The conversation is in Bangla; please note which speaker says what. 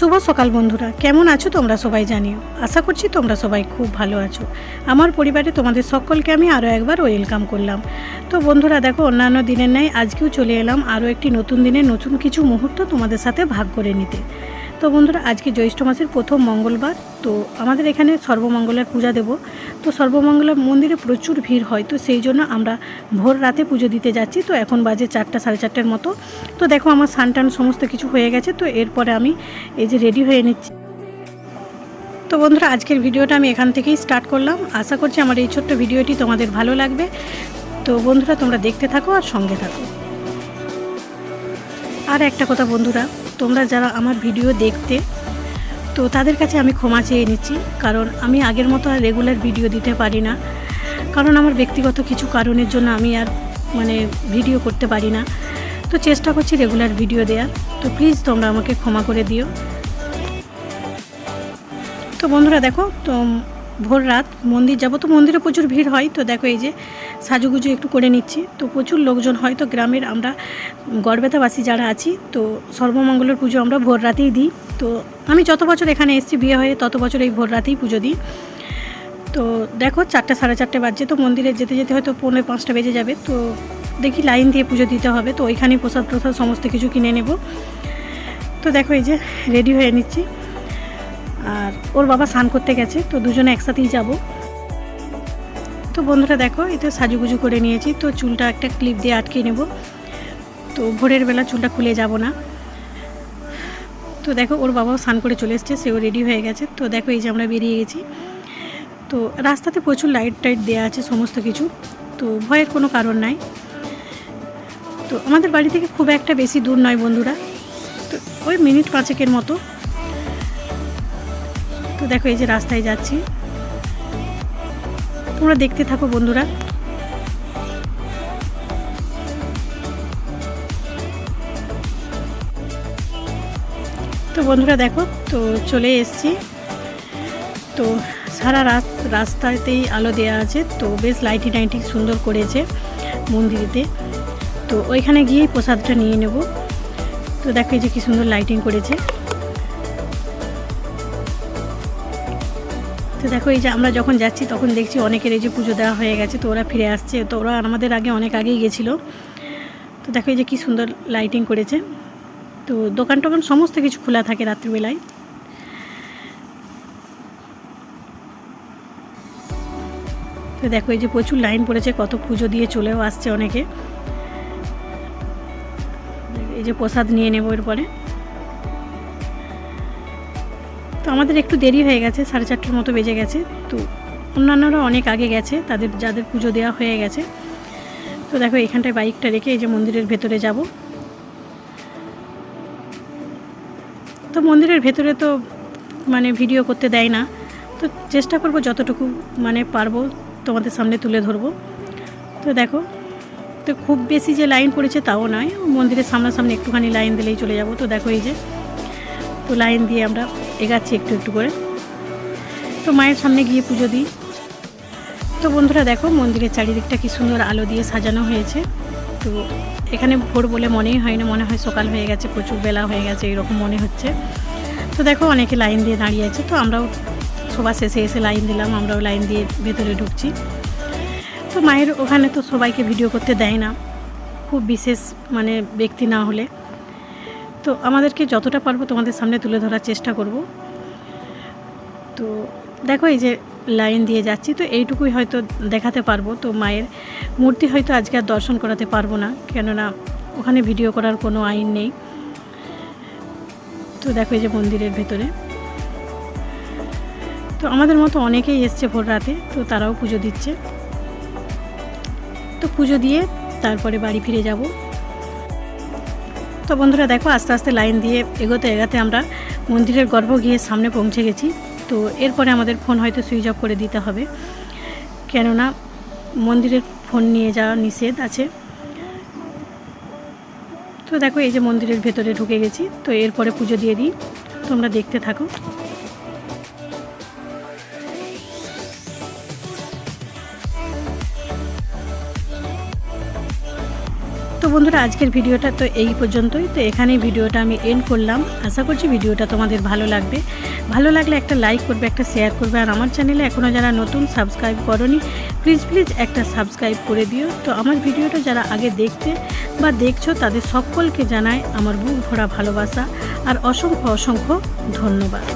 Speaker 1: শুভ সকাল বন্ধুরা। কেমন আছো তোমরা সবাই জানিও। আশা করছি তোমরা সবাই খুব ভালো আছো। আমার পরিবারে তোমাদের সকলকে আমি আরও একবার ওয়েলকাম করলাম। তো বন্ধুরা, দেখো, অন্যান্য দিনের ন্যায় আজকেও চলে এলাম আরও একটি নতুন দিনের নতুন কিছু মুহূর্ত তোমাদের সাথে ভাগ করে নিতে। তো বন্ধুরা, আজকে জ্যৈষ্ঠ মাসের প্রথম মঙ্গলবার। তো আমাদের এখানে সর্বমঙ্গলের পূজা দেব। তো সর্বমঙ্গলের মন্দিরে প্রচুর ভিড় হয়, তো সেই জন্য আমরা ভোর রাতে পুজো দিতে যাচ্ছি। তো এখন বাজে চারটা, সাড়ে চারটের মতো। তো দেখো আমার সানটান সমস্ত কিছু হয়ে গেছে, তো এরপরে আমি এই যে রেডি হয়ে নিচ্ছি। তো বন্ধুরা, আজকের ভিডিওটা আমি এখান থেকেই স্টার্ট করলাম। আশা করছি আমার এই ছোট্ট ভিডিওটি তোমাদের ভালো লাগবে। তো বন্ধুরা, তোমরা দেখতে থাকো আর সঙ্গে থাকো। আর একটা কথা বন্ধুরা, তোমরা যারা আমার ভিডিও দেখতে তো তাদের কাছে আমি ক্ষমা চেয়ে নিচ্ছি, কারণ আমি আগের মতো আর রেগুলার ভিডিও দিতে পারি না। কারণ আমার ব্যক্তিগত কিছু কারণের জন্য আমি আর মানে ভিডিও করতে পারি না। তো চেষ্টা করছি রেগুলার ভিডিও দেওয়ার তো প্লিজ তোমরা আমাকে ক্ষমা করে দিও। তো বন্ধুরা দেখো, তো ভোর রাত মন্দির যাব। তো মন্দিরে প্রচুর ভিড় হয়। তো দেখো এই যে সাজুগুজু একটু করে নিচ্ছি। তো প্রচুর লোকজন হয়তো গ্রামের আমরা গড়বেতাবাসী যারা আছি, তো সর্বমঙ্গলের পুজো আমরা ভোর রাতেই দিই। তো আমি যত বছর এখানে এসেছি বিয়ে হয়ে তত বছর এই ভোর রাতেই পুজো দিই। তো দেখো চারটে সাড়ে চারটে বাজছে, তো মন্দিরে যেতে যেতে হয়তো পৌনে পাঁচটা বেজে যাবে। তো দেখি লাইন দিয়ে পুজো দিতে হবে, তো ওইখানেই প্রসাদ প্রসাদ সমস্ত কিছু কিনে নেব। তো দেখো এই যে রেডি হয়ে নিচ্ছি। আর ওর বাবা স্নান করতে গেছে, তো দুজনে একসাথেই যাব। তো বন্ধুরা দেখো এতে সাজুগুজু করে নিয়েছি। তো চুলটা একটা ক্লিপ দিয়ে আটকে নেব। তো ভোরের বেলা চুলটা খুলে যাব না। তো দেখো, ওর বাবাও স্নান করে চলে এসছে, সেও রেডি হয়ে গেছে। তো দেখো, এই যে আমরা বেরিয়ে গেছি। তো রাস্তাতে প্রচুর লাইট টাইট দেওয়া আছে, সমস্ত কিছু। তো ভয়ের কোনো কারণ নাই। তো আমাদের বাড়ি থেকে খুব একটা বেশি দূর নয় বন্ধুরা। তো ওই মিনিট পাঁচেকের মতো। তো দেখো, এই যে রাস্তায় যাচ্ছি। তোমরা দেখতে থাকো বন্ধুরা। তো বন্ধুরা দেখো, তো চলে এসছি। তো সারা রাত- রাস্তাতেই আলো দেওয়া আছে, তো বেশ লাইটিং টাইটিং সুন্দর করেছে মন্দিরেতে। তো ওইখানে গিয়েই প্রসাদটা নিয়ে নেব। তো দেখো যে কী সুন্দর লাইটিং করেছে। তো দেখো, এই যে আমরা যখন যাচ্ছি, তখন দেখছি অনেকের এই যে পুজো দেওয়া হয়ে গেছে, তো ওরা ফিরে আসছে। তো ওরা আমাদের আগে, অনেক আগেই গেছিল। তো দেখো, এই যে কী সুন্দর লাইটিং করেছে। তো দোকান টোকান সমস্ত কিছু খোলা থাকে রাত্রিবেলায়। তো দেখো, এই যে প্রচুর লাইন পড়েছে, কত পুজো দিয়ে চলেও আসছে অনেকে। এই যে প্রসাদ নিয়ে নেব এরপরে। তো আমাদের একটু দেরি হয়ে গেছে, সাড়ে চারটের মতো বেজে গেছে। তো অন্যান্যরা অনেক আগে গেছে, তাদের যাদের পুজো দেওয়া হয়ে গেছে। তো দেখো, এখানটায় বাইকটা রেখে এই যে মন্দিরের ভেতরে যাব। তো মন্দিরের ভেতরে তো মানে ভিডিও করতে দেয় না। তো চেষ্টা করব যতটুকু মানে পারব তোমাদের সামনে তুলে ধরবো। তো দেখো, তো খুব বেশি যে লাইন পড়েছে তাও নয়, মন্দিরের সামনাসামনি একটুখানি লাইন দিলেই চলে যাব। তো দেখো এই যে তো লাইন দিয়ে আমরা এগাচ্ছি একটু একটু করে। তো মায়ের সামনে গিয়ে পুজো দিই। তো বন্ধুরা দেখো, মন্দিরের চারিদিকটা কি সুন্দর আলো দিয়ে সাজানো হয়েছে। তো এখানে ভোর বলে মনেই হয় না, মনে হয় সকাল হয়ে গেছে, প্রচুর বেলা হয়ে গেছে, এরকম মনে হচ্ছে। তো দেখো, অনেকে লাইন দিয়ে দাঁড়িয়ে আছে, তো আমরাও সবার শেষে এসে লাইন দিলাম, আমরাও লাইন দিয়ে ভেতরে ঢুকছি। তো মায়ের ওখানে তো সবাইকে ভিডিও করতে দেয় না, খুব বিশেষ মানে ব্যক্তি না হলে। তো আমাদেরকে যতটা পারব তোমাদের সামনে তুলে ধরার চেষ্টা করব। তো দেখো এই যে লাইন দিয়ে যাচ্ছি, তো এইটুকুই হয়তো দেখাতে পারব। তো মায়ের মূর্তি হয়তো আজকে আর দর্শন করাতে পারব না, কেননা ওখানে ভিডিও করার কোনো আইন নেই। তো দেখো এই যে মন্দিরের ভেতরে। তো আমাদের মতো অনেকেই এসছে ভোর রাতে, তো তারাও পুজো দিচ্ছে। তো পুজো দিয়ে তারপরে বাড়ি ফিরে যাব। তো বন্ধুরা দেখো, আস্তে আস্তে লাইন দিয়ে এগোতে এগাতে আমরা মন্দিরের গর্ভ গিয়ে সামনে পৌঁছে গেছি। তো এরপরে আমাদের ফোন হয়তো সুইচ অফ করে দিতে হবে। কেননা মন্দিরের ফোন নিয়ে যাওয়া নিষেধ আছে। তো দেখো, এই যে মন্দিরের ভেতরে ঢুকে গেছি। তো এরপরে পুজো দিয়ে দিই। তোমরা দেখতে থাকো। তো বন্ধুরা, আজকের ভিডিওটা তো এই পর্যন্তই। তো এখানেই ভিডিওটা আমি এন্ড করলাম। আশা করছি ভিডিওটা তোমাদের ভালো লাগবে। ভালো লাগলে একটা লাইক করবে, একটা শেয়ার করবে। আর আমার চ্যানেলে এখনও যারা নতুন সাবস্ক্রাইব করনি প্লিজ প্লিজ একটা সাবস্ক্রাইব করে দিও। তো আমার ভিডিওটা যারা আগে দেখতে বা দেখছ, তাদের সকলকে জানায় আমার বুক ভরা ভালোবাসা। আর অসংখ্য অসংখ্য ধন্যবাদ।